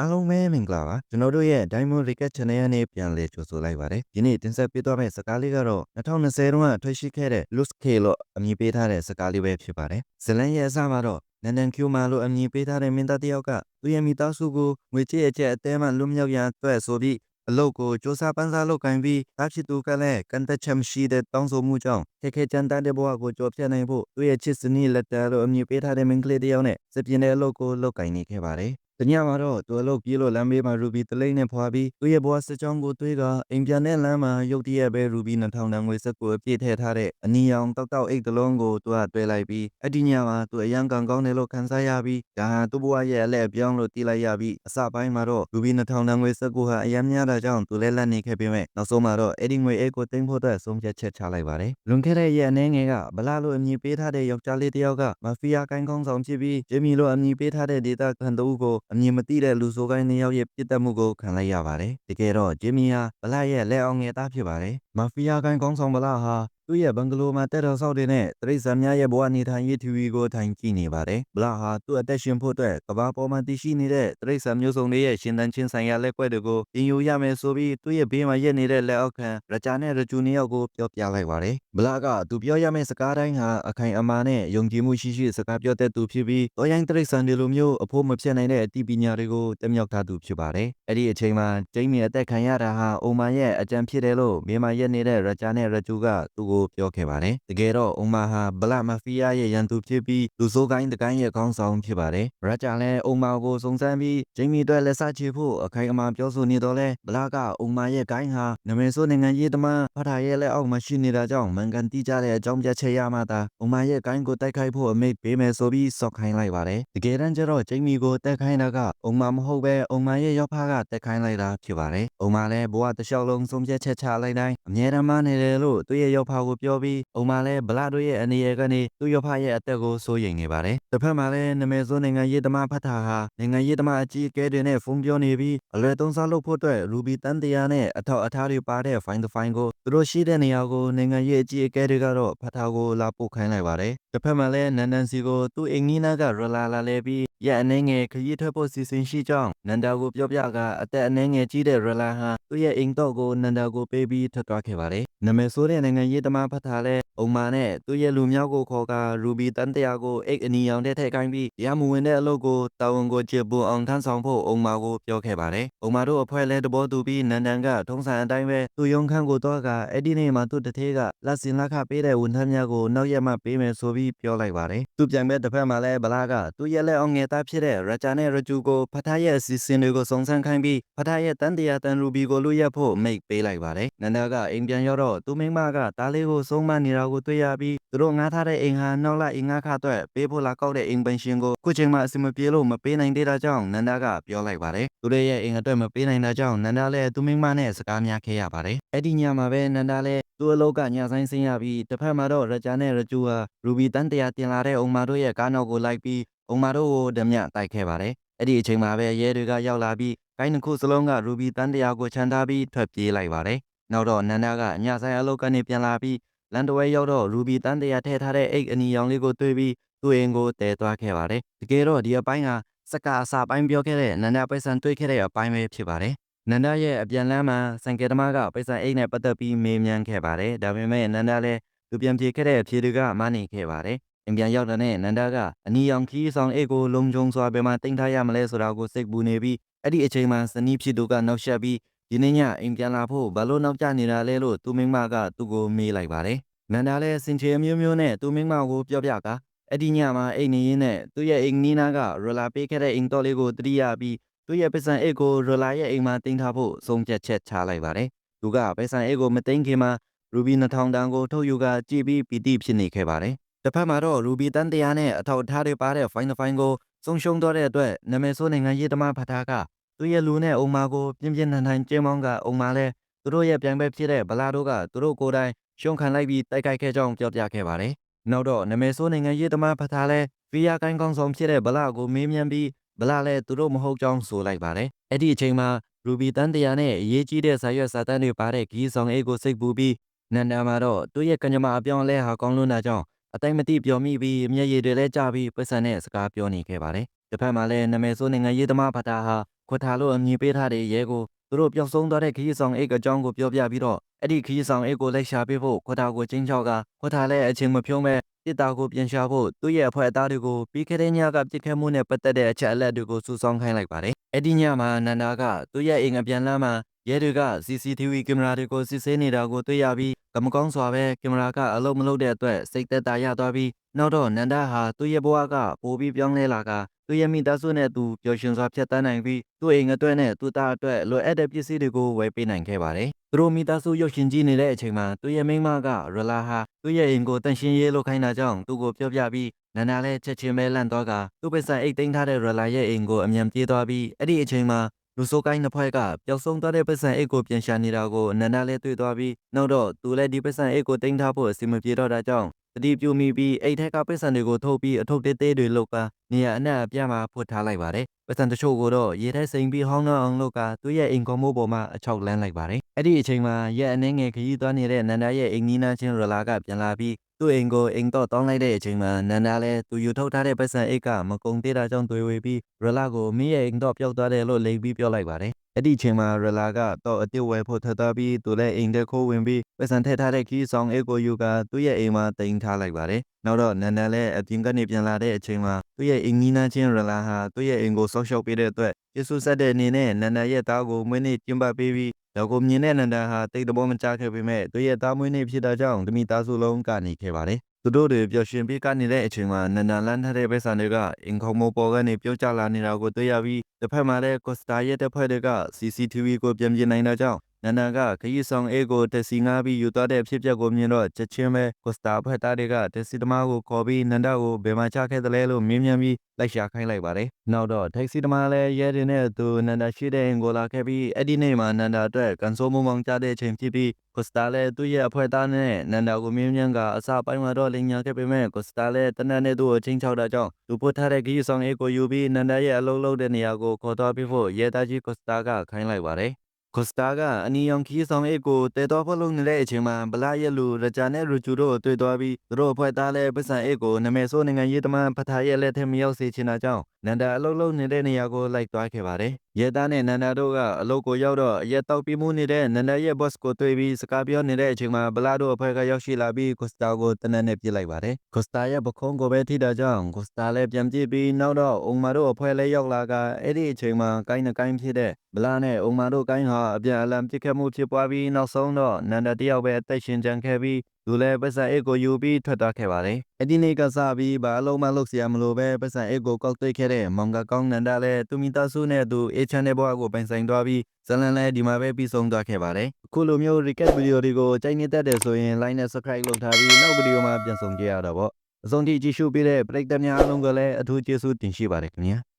အားလုံးပဲမင်္ဂလာပါကျွန်တော်တို့ရဲ့ Diamond Recap Channel နဲ့ပြန်လည်ကြိုဆိုလိုက်ပါတယ်ဒီနေ့တင်ဆက်ပေးသွားမယ့်စကားလေးကတော့2020တုန်းကထွက်ရှိခဲ့တဲ့ Loose K လို့အမည်ပေးထားတဲ့စကားလေးပဲဖြစ်ပါတယ်ဇလန်ရဲ့အစမှာတော့နန်ဒန်ကျူမာလို့အမည်ပေးထားတဲ့မင်းသားတစ်ယောက်ကသူ့ရဲ့မိသားစုကိုငွေကြေးအကျက်အသေးမှလွတ်မြောက်ရန်အတွက်ဆိုပြီးအလုတ်ကိုစ조사ပန်းစားလုပ်ကင်ပြီးတာဖြစ်သူကလည်းကန်တက်ချက်မရှိတဲ့တောင်းဆိုမှုကြောင့်ခက်ခဲကြမ်းတမ်းတဲ့ဘဝကိုကြော်ဖြတ်နိုင်ဖို့သူ့ရဲ့ချစ်စနီးလက်တာလို့အမည်ပေးထားတဲ့မင်းကလေးတစ်ယောက်နဲ့စပြင်းတဲ့အလုတ်ကိုလုပ်ကင်နေခဲ့ပါတယ် တညမှာတော့သူအလုပ်ပြေးလို့လမ်းဘေးမှာရူဘီတလိမ့်နဲ့ဖွာပြီးသူ့ရဲ့ဘွားစစ်ကြောင်းကိုတွေးကအိမ်ပြန်တဲ့လမ်းမှာရုတ်တရက်ပဲရူဘီ2000တန်ငွေစက်ကိုအပြည့်ထည့်ထားတဲ့အနီရောင်တောက်တောက်အိတ်တလုံးကိုသူကတွဲလိုက်ပြီးအဲ့ဒီညမှာသူအရန်ကန်ကောင်းတယ်လို့ခံစားရပြီးဒါဟာသူ့ဘွားရဲ့အလဲအပြောင်းလို့တီးလိုက်ရပြီးအစပိုင်းမှာတော့ရူဘီ2000တန်ငွေစက်ကိုဟာအရန်များတာကြောင့်သူလည်းလက်နေခဲ့ပေမဲ့နောက်ဆုံးမှာတော့အဲ့ဒီငွေအိတ်ကိုတင်ဖို့အတွက်ဆုံးဖြတ်ချက်ချလိုက်ပါတယ်လွန်ခဲ့တဲ့ရက်အနေငယ်ကဗလာလို့အမည်ပေးထားတဲ့ယောက်ျားလေးတစ်ယောက်ကမာဖီးယားကိုင်းကောင်းဆောင်ဖြစ်ပြီးဂျေမီလို့အမည်ပေးထားတဲ့ဒေတာခံတအုပ်ကိုအမည်မသိတဲ့လူဆိုကိုင်းနှစ်ယောက်ရဲ့ပြစ်တက်မှုကိုခံလိုက်ရပါတယ်။တကယ်တော့ဂျင်မီဟာဗလာရဲ့လက်အောင်ငယ်သားဖြစ်ပါတယ်။မာဖီးယားကိုင်းကောင်းဆောင်ဗလာဟာ သူ့ရဲ့ဘန်ဂလိုမှာတက်တော်ဆောက်တဲ့နဲ့တရိษံများရဲ့ဘဝနေထိုင်ရေးထူရီကိုထိုင်ကြည့်နေပါတယ်။ဗလာဟာသူ့အသက်ရှင်ဖို့အတွက်ကဘာပေါ်မှာတည်ရှိနေတဲ့တရိษံမျိုးစုံတွေရဲ့ရှင်သန်ခြင်းဆိုင်ရာလက်ကွက်တွေကိုပြင်ယူရမယ်ဆိုပြီးသူ့ရဲ့ဘေးမှာရက်နေတဲ့လက်အောက်ခံရကြနဲ့ရဂျူနီယောက်ကိုပြောပြလိုက်ပါတယ်။ဗလာကသူပြောရမယ့်စကားတိုင်းဟာအခိုင်အမာနဲ့ယုံကြည်မှုရှိရှိစကားပြောတတ်သူဖြစ်ပြီးတော်ရိုင်းတရိษံတွေလိုမျိုးအဖို့မဖြစ်နိုင်တဲ့အတည်ပညာတွေကိုတက်မြောက်ထားသူဖြစ်ပါတယ်။အဲ့ဒီအချိန်မှာဂျိမ်းမီအသက်ခံရတာဟာအိုမာရဲ့အကြံဖြစ်တယ်လို့မြေမှာရက်နေတဲ့ရကြနဲ့ရဂျူကသူ့ကို ုပြောခဲ့ပါတယ်။တကယ်တော့အိုမာဟာဗလာမာဖီးယားရဲ့ရန်သူဖြစ်ပြီးလူဆိုးကိုင်းတကိုင်းရဲ့ခေါင်းဆောင်ဖြစ်ပါတယ်။ရကြလည်းအိုမာကိုစုံစမ်းပြီးဂျိမ်းမီအတွက်လက်စားချေဖို့အခိုင်အမာပြောဆိုနေတော့လဲဗလာကအိုမာရဲ့ကိုင်းဟာနမဲဆိုးနိုင်ငံရေးသမားဖထားရဲ့လက်အောက်မှာရှိနေတာကြောင့်မန်ကန်တီးကြတဲ့အကြောင်းပြချက်ရမှသာအိုမာရဲ့ကိုင်းကိုတိုက်ခိုက်ဖို့အမိတ်ပေးမယ်ဆိုပြီးစော့ခိုင်းလိုက်ပါတယ်။တကယ်တမ်းကျတော့ဂျိမ်းမီကိုတက်ခိုင်းတာကအိုမာမဟုတ်ပဲအိုမာရဲ့ရောက်ဖကတက်ခိုင်းလိုက်တာဖြစ်ပါတယ်။အိုမာလည်းဘဝတစ်လျှောက်လုံးဆုံးဖြတ်ချက်ချလိုက်တိုင်းအမြဲတမ်းမနေတယ်လို့သူ့ရဲ့ရောက်ဖကိုပြောပြီးအိုမာလည်းဗလာတို့ရဲ့အနေရကနေသူ့ရောက်ဖရဲ့အသက်ကိုစိုးရိမ်နေပါတယ်။တစ်ဖက်မှာလည်းနမဲဆိုးနိုင်ငံရေးသမားဖတ်တာဟာနိုင်ငံရေးသမားအကြီးအကဲတွေနဲ့ဖုန်းပြောနေပြီးအလွယ်သုံးစားလုပ်ဖို့အတွက်ရူဘီတန်တရာနဲ့အထောက်အထားတွေပါတဲ့ fine to fine ကိုသူတို့ရှိတဲ့နေရာကိုနိုင်ငံရေးအကြီးအကဲတွေကတော့ဖတ်တာကိုလာပို့ခိုင်းလိုက်ပါတယ်။တစ်ဖက်မှာလည်းနန်နန်စီကိုသူ့အိမ်နီးနားကရလာလာလဲပြီးရက်အနေငယ်ခရီးထွက်ဖို့စီစဉ်ရှိကြောင်းနန္ဒာကိုပြောပြကအသက်အနေငယ်ကြီးတဲ့ရလာဟာသူ့ရဲ့အိမ်တော့ကိုနန္ဒာကိုပေးပြီးထွက်သွားခဲ့ပါတယ်။နာမည်ဆိုးတဲ့နိုင်ငံရေးသမားဖတ်ထားလဲအုံမာနဲ့သူ့ရဲ့လူမျိုးကိုခေါ်ကရူဘီတန်တရာကိုအိတ်အနီရောင်တဲ့ထည့်ခိုင်းပြီးတရားမဝင်တဲ့အလုပ်ကိုတာဝန်ကိုချေပူအောင်ထမ်းဆောင်ဖို့အုံမာကိုပြောခဲ့ပါတယ်။အုံမာတို့အဖွဲ့လဲတဘောတူပြီးနန္ဒန်ကထုံးစံအတိုင်းပဲသူ့ရုံခန်းကိုတော့ကအဲ့ဒီနေ့မှာသူ့တထေးကလက်စင်လက်ခပေးတဲ့ဝန်ထမ်းများကိုနောက်ရက်မှပေးမယ်ဆိုပြီးပြောလိုက်ပါတယ်။သူပြန်မဲ့တစ်ဖက်မှာလဲဗလာကသူ့ရဲ့လက်အောင်ငယ်သားဖြစ်တဲ့ရချာနဲ့ရဂျူကိုဖထားရဲ့အစီအစဉ်တွေကိုစုံစမ်းခိုင်းပြီးဖထားရဲ့တန်တရာတန်ရူဘီကိုလူရက်ဖို့မိတ်ပေးလိုက်ပါတယ်။နန္ဒကအိမ်ပြန်ရောက်တော့သူမိမကတားလေးကိုဆုံးမနေတာကိုတွေ့ရပြီးသူတို့ငားထားတဲ့အိမ်ဟာနောက်လိုက်အိမ်ငားခအတွက်ပေးဖို့လာကောက်တဲ့အိမ်ပင်ရှင်ကိုခုချိန်မှအစီမပြေလို့မပေးနိုင်သေးတာကြောင့်နန္ဒကပြောလိုက်ပါတယ်။သူတို့ရဲ့အိမ်အတွက်မပေးနိုင်တာကြောင့်နန္ဒလည်းသူမိမနဲ့စကားများခဲ့ရပါတယ်။အဲ့ဒီညမှာပဲနန္ဒလည်းသူ့အလုပ်ကညဆိုင်ဆင်းရပြီးတစ်ဖက်မှာတော့ရချာနဲ့ရဂျူဟာရူဘီတန်တရာတင်လာတဲ့အုံမာတို့ရဲ့ကားနောက်ကိုလိုက်ပြီးအုံမာတို့ကိုဓမြတိုက်ခဲ့ပါတယ်။အဲ့ဒီအချိန်မှာပဲရဲတွေကရောက်လာပြီးကိုင်းတစ်ခုစလုံးကရူဘီတန်တရာကိုချန်ထားပြီးထွက်ပြေးလိုက်ပါတယ်။နောက်တော့နန္ဒကညဆိုင်အလုပ်ကနေပြန်လာပြီး လန်တဝဲရောက်တော့ရူဘီတန်တရာထည့်ထားတဲ့အိတ်အနီရောင်လေးကိုတွေ့ပြီးသူ့အိမ်ကိုတည်သွားခဲ့ပါတယ်။တကယ်တော့ဒီအပိုင်းဟာစကားအစာပိုင်းပြောခဲ့တဲ့နန္ဒပိုက်ဆံတွေ့ခဲ့တဲ့အပိုင်းပဲဖြစ်ပါတယ်။နန္ဒရဲ့အပြန်လမ်းမှာစံကေတမကပိုက်ဆံအိတ်နဲ့ပတ်သက်ပြီးမေးမြန်းခဲ့ပါတယ်။ဒါပေမဲ့နန္ဒလည်းသူပြန်ပြေခဲ့တဲ့အဖြေတွေကမနေခဲ့ပါတယ်။အိမ်ပြန်ရောက်တဲ့နဲ့နန္ဒကအနီရောင်ခီးဆောင်အိတ်ကိုလုံခြုံစွာဘယ်မှာတင်ထားရမလဲဆိုတာကိုစိတ်ပူနေပြီးအဲ့ဒီအချိန်မှာဇနီးဖြစ်သူကနှောက်ယှက်ပြီး ဒီနေ့ညအိမ်ပြန်လာဖို့ဘာလို့နောက်ကျနေတာလဲလို့သူမိမကသူ့ကိုမေးလိုက်ပါတယ်။နန္ဒလည်းစင်ချေမျိုးမျိုးနဲ့သူမိမကိုပြောပြကအဲ့ဒီညမှာအိမ်နေရင်းနဲ့သူ့ရဲ့အိမ်နီးနားကရလာပေးခဲ့တဲ့အိမ်တော်လေးကိုတတိယပြီးသူ့ရဲ့ပစ္စံအိတ်ကိုရလာရဲ့အိမ်မှာတင်ထားဖို့ဆုံးဖြတ်ချက်ချလိုက်ပါတယ်။သူကပစ္စံအိတ်ကိုမသိမ်းခင်မှာရူဘီ2000တန်ကိုထုတ်ယူကကြည်ပြီးပီတိဖြစ်နေခဲ့ပါတယ်။တစ်ဖက်မှာတော့ရူဘီတန်တရားနဲ့အထောက်အထားတွေပါတဲ့ fine fine ကိုဆုံးရှုံးတော့တဲ့အတွက်နာမည်ဆိုးနိုင်ငံရေးသမားဖထားက သူ့ရဲ့လူနဲ့အုံမာကိုပြင်းပြင်းထန်ထန်ကျင်းမောင်းကအုံမာလဲသူတို့ရဲ့ပြိုင်ဘက်ဖြစ်တဲ့ဗလာတို့ကသူတို့ကိုယ်တိုင်ရှုံးခံလိုက်ပြီးတိုက်ခိုက်ခဲ့ကြောင်းပြောပြခဲ့ပါတယ်။နောက်တော့နာမည်ဆိုးနိုင်ငံရေးသမားဖထားလဲဗီယာကိုင်းကောင်းဆောင်ဖြစ်တဲ့ဗလာကိုမေးမြန်းပြီးဗလာလဲသူတို့မဟုတ်ကြောင်းဆိုလိုက်ပါတယ်။အဲ့ဒီအချိန်မှာရူဘီတန်တရာနဲ့အရေးကြီးတဲ့ဇာရွက်စာတန်းတွေပါတဲ့ဂီးဆောင်အိတ်ကိုစိတ်ပူပြီးနန္ဒာမှာတော့သူ့ရဲ့ကညမအပြောင်းလဲဟာကောင်းလွန်းတာကြောင့်အတိုင်းမသိပျော်မိပြီးမျက်ရည်တွေလည်းကျပြီးပတ်စံနဲ့စကားပြောနေခဲ့ပါတယ်။တစ်ဖက်မှာလည်းနာမည်ဆိုးနိုင်ငံရေးသမားဖတာဟာ ခွတ်ထားလို့အမည်ပေးထားတဲ့ရဲကိုသူတို့ပျောက်ဆုံးသွားတဲ့ခရီးဆောင်အိတ်အကြောင်းကိုပြောပြပြီးတော့အဲ့ဒီခရီးဆောင်အိတ်ကိုလိုက်ရှာပေးဖို့ခွတ်ထားကိုချင်းချောက်ကခွတ်ထားလည်းအချိန်မဖြုံးမဲ့တစ်တာကိုပြန်ရှာဖို့သူ့ရဲ့အဖွဲ့အသားတွေကိုပြီးခဲ့တဲ့ညကပြစ်ခတ်မှုနဲ့ပတ်သက်တဲ့အချက်အလက်တွေကိုစုဆောင်းခိုင်းလိုက်ပါတယ်အဲ့ဒီညမှာနန္ဒာကသူ့ရဲ့အိမ်အပြန်လမ်းမှာရဲတွေက CCTV ကင်မရာတွေကိုစစ်ဆေးနေတာကိုတွေ့ရပြီးကမကောင်းစွာပဲကင်မရာကအလုံးမလုံးတဲ့အတွက်စိတ်သက်သာရသွားပြီးနောက်တော့နန္ဒာဟာသူ့ရဲ့ဘဝကပိုပြီးပြောင်းလဲလာက သူ့ရဲ့မိသားစုနဲ့သူပျော်ရွှင်စွာဖြတ်သန်းနိုင်ပြီးသူ့အိမ်အတွက်နဲ့သူ့သားအတွက်လိုအပ်တဲ့ပစ္စည်းတွေကိုဝယ်ပေးနိုင်ခဲ့ပါတယ်။သူတို့မိသားစုရုပ်ရှင်ကြည့်နေတဲ့အချိန်မှာသူ့ရဲ့မိန်းမကရလာဟာသူ့ရဲ့အိမ်ကိုတန့်ရှင်းရေးလုပ်ခိုင်းတာကြောင့်သူ့ကိုပြောပြပြီးနန္ဒာလည်းချက်ချင်းပဲလန့်သွားကသူ့ပစ္စံအိတ်သိမ်းထားတဲ့ရလာရဲ့အိမ်ကိုအမြန်ပြေးသွားပြီးအဲ့ဒီအချိန်မှာလူဆိုးကိုင်းနှစ်ဖွဲ့ကပျောက်ဆုံးသွားတဲ့ပတ်စံအိတ်ကိုပြန်ရှာနေတာကိုအနန္ဒလည်းတွေ့သွားပြီးနောက်တော့သူလည်းဒီပတ်စံအိတ်ကိုတင်ထားဖို့အစီအမပြေတော့တာကြောင့် တတိပြုမိပြီးအိတ်ထက်ကပတ်စံတွေကိုထုတ်ပြီးအထုပ်သေးသေးတွေလုတ်ကနေရအနှံ့အပြားမှာဖွတ်ထားလိုက်ပါတယ်ပတ်စံတချို့ကိုတော့ရေထဲစိမ်ပြီးဟောင်းနှောင်းအောင်လုတ်ကသူ့ရဲ့အိမ်ကောမိုးပေါ်မှာအချောက်လန်းလိုက်ပါတယ်အဲ့ဒီအချိန်မှာရက်အနှဲငယ်ခရီးသွားနေတဲ့အနန္ဒရဲ့အိမ်နီးနားချင်းရလာကပြန်လာပြီး သူ့အိမ်ကိုအိမ်တော့တောင်းလိုက်တဲ့အချိန်မှာနန္ဒာလည်းသူယူထုတ်ထားတဲ့ပတ်စံအိတ်ကမကုံသေးတာကြောင့်တွေ့ဝေပြီးရလာကိုမင်းရဲ့အိမ်တော့ပျောက်သွားတယ်လို့လိန်ပြီးပြောလိုက်ပါတယ်အဲ့ဒီအချိန်မှာရလာကတော့အတစ်ဝဲဖို့ထပ်သွားပြီးသူလည်းအိမ်ထဲခိုးဝင်ပြီးပတ်စံထည့်ထားတဲ့ခီးဆောင်အိတ်ကိုယူကသူ့ရဲ့အိမ်မှာတင်ထားလိုက်ပါတယ်နောက်တော့နန္ဒာလည်းအပြင်ကနေပြန်လာတဲ့အချိန်မှာသူ့ရဲ့အိမ်နီးနားချင်းရလာဟာသူ့ရဲ့အိမ်ကိုဆောက်ရှောက်ပေးတဲ့အတွက်ယေရှုဆက်တဲ့အနေနဲ့နန္ဒာရဲ့သားကိုမွေးနေ့ကျင်းပပေးပြီး တော့ကိုမြင်တဲ့နန္ဒာဟာတိတ်တဘောမချခဲ့ပေမဲ့သူ့ရဲ့သားမွေးနေ့ဖြစ်တာကြောင့်တမိသားစုလုံးကနေခဲ့ပါတယ်သူတို့တွေပျော်ရွှင်ပြီးကနေတဲ့အချိန်မှာနန္ဒာလန်းထားတဲ့ဘက်ဆန်တွေကအင်ခေါမောပေါ်ကနေပြုတ်ကျလာနေတာကိုတွေ့ရပြီးတစ်ဖက်မှာလည်းကိုစတာရဲ့တပ်ဖွဲ့တွေက CCTV ကိုပြန်ပြင်နိုင်တာကြောင့် နန္ဒာကခရီးဆောင်အေးကိုတက်စီငားပြီးယူသွားတဲ့အဖြစ်အပျက်ကိုမြင်တော့ချက်ချင်းပဲကိုစတာဖွဲ့သားတွေကတက်စီသမားကိုခေါ်ပြီးနန္ဒာကိုဘယ်မှာချခဲ့တယ်လဲလို့မေးမြန်းပြီးလိုက်ရှာခိုင်းလိုက်ပါတယ်။နောက်တော့ထိုက်စီသမားလည်းရဲတင်တဲ့သူနန္ဒာရှိတဲ့အင်ကိုလာခဲ့ပြီးအဲ့ဒီနေ့မှာနန္ဒာအတွက်ကန်ဆိုးမုံမောင်ကြတဲ့အချိန်ဖြစ်ပြီးကိုစတာလည်းသူ့ရဲ့အဖွဲ့သားနဲ့နန္ဒာကိုမေးမြန်းကအစပိုင်းမှာတော့လင်ညာခဲ့ပေမဲ့ကိုစတာလည်းတနက်နေ့သူ့ကိုချင်းချောက်တာကြောင့်သူပို့ထားတဲ့ခရီးဆောင်အေးကိုယူပြီးနန္ဒာရဲ့အလုံးလုံးတဲ့နေရာကိုခေါ်သွားပြီးဖို့ရဲသားကြီးကိုစတာကခိုင်းလိုက်ပါတယ်။ ကိုစတာကအနီယောင်ခီးဆောင်အိတ်ကိုတဲတော်ဖလုံးနေတဲ့အချိန်မှာဗလာရဲ့လူရကြနဲ့ရူဂျူတို့တွေ့သွားပြီးသူတို့အဖွဲ့သားလဲပတ်စံအိတ်ကိုနမဲဆိုးနိုင်ငံရေးသမားဖထားရဲ့လက်ထက်မရောက်စေချင်တာကြောင့်နန္ဒာအလုံးလုံးနေတဲ့နေရာကိုလိုက်သွားခဲ့ပါတယ်ရဲသားနဲ့နန္ဒာတို့ကအလုပ်ကိုရောက်တော့အရက်တောက်ပြီးမှုနေတဲ့နန္ဒာရဲ့ boss ကိုတွေ့ပြီးစကားပြောနေတဲ့အချိန်မှာဗလာတို့အဖွဲ့ကရောက်ရှိလာပြီးကိုစတာကိုတနက်နဲ့ပြစ်လိုက်ပါတယ်ကိုစတာရဲ့ပခုံးကိုပဲထိတာကြောင့်ကိုစတာလည်းပြန်ပြစ်ပြီးနောက်တော့အုံမာတို့အဖွဲ့လည်းရောက်လာကအဲ့ဒီအချိန်မှာကိုင်းနှကိုင်းဖြစ်တဲ့ဗလာနဲ့အုံမာတို့ကိုင်းဟာအပြန်အလှန်ပြစ်ခတ်မှုဖြစ်ပွားပြီးနောက်ဆုံးတော့နန္ဒာတယောက်ပဲအသက်ရှင်ကျန်ခဲ့ပြီးသူလည်းပတ်စံအိတ်ကိုယူပြီးထွက်သွားခဲ့ပါတယ်။အဲ့ဒီနေ့ကစားပြီးဘာအလုံးမလုပ်စရာမလိုပဲပတ်စံအိတ်ကိုကောက်သိမ်းခဲ့တဲ့မောင်ကကောင်းနန္ဒာလည်းသူမိသားစုနဲ့သူအေချန်တဲ့ဘဝကိုပိုင်ဆိုင်သွားပြီးဇလန်လည်းဒီမှာပဲပြီးဆုံးသွားခဲ့ပါတယ်။အခုလိုမျိုး recap ဗီဒီယိုတွေကိုကြိုက်နေတတ်တယ်ဆိုရင် like နဲ့ subscribe လုပ်ထားပြီးနောက်ဗီဒီယိုမှာပြန်ဆောင်ကြရတာပေါ့။အဆုံးထိကြည့်ရှုပေးတဲ့ပရိသတ်များအားလုံးကလည်းအထူးကျေးဇူးတင်ရှိပါတယ်ခင်ဗျာ။